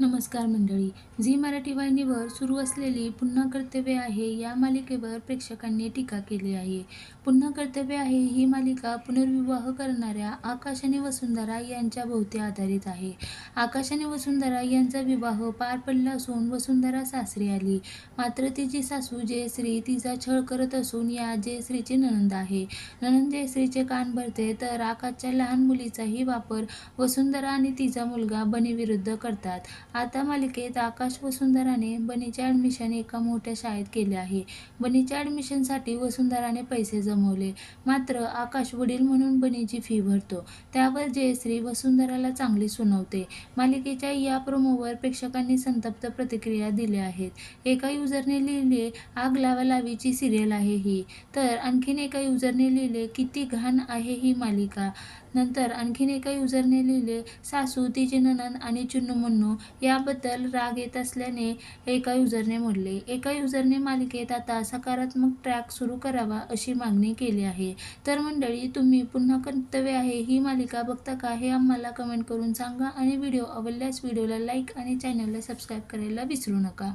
नमस्कार मंडळी. झी मराठी वाहिनीवर सुरू असलेली पुन्हा कर्तव्य आहे या मालिकेवर प्रेक्षकांनी टीका केली आहे. पुन्हा कर्तव्य आहे ही मालिका पुनर्विवाह करणाऱ्या आकाश आणि वसुंधरा यांच्या भोवती आधारित आहे. आकाश आणि वसुंधरा यांचा विवाह पार पडला असून वसुंधरा सासरी आली. मात्र तिची सासू जयश्री तिचा छळ करत असून या जयश्रीची नणंद आहे. नणंद जयश्रीचे कान भरते तर आकाशच्या लहान मुलीचाही वापर वसुंधरा आणि तिचा मुलगा बनीविरुद्ध करतात. आता मालिकेत आकाश वसुंधराने बनीचे ॲडमिशन एका मोठ्या शाळेत केले आहे. बनीच्या ॲडमिशनसाठी वसुंधराने पैसे जमवले. मात्र आकाश वडील म्हणून बनीची फी भरतो. त्यावर जयश्री वसुंधराला चांगली सुनावते. मालिकेच्या या प्रोमोवर प्रेक्षकांनी संतप्त प्रतिक्रिया दिल्या आहेत. एका युजरने लिहिले आग लावा लावीची सिरियल आहे ही. तर आणखीन एका युजरने लिहिले किती घाण आहे ही मालिका. नंतर आणखीन एका युजरने लिहिले सासू तिचे ननन आणि चुन्नू मुन्नू याबद्दल राग येत असल्याने एका युजरने मोडले. एका युजरने मालिकेत आता सकारात्मक ट्रॅक सुरू करावा अशी मागणी केली आहे. तर मंडळी तुम्ही पुन्हा कर्तव्य आहे ही मालिका बघता का हे आम्हाला कमेंट करून सांगा आणि व्हिडिओ आवडल्यास व्हिडिओला लाईक आणि चॅनलला सबस्क्राईब करायला विसरू नका.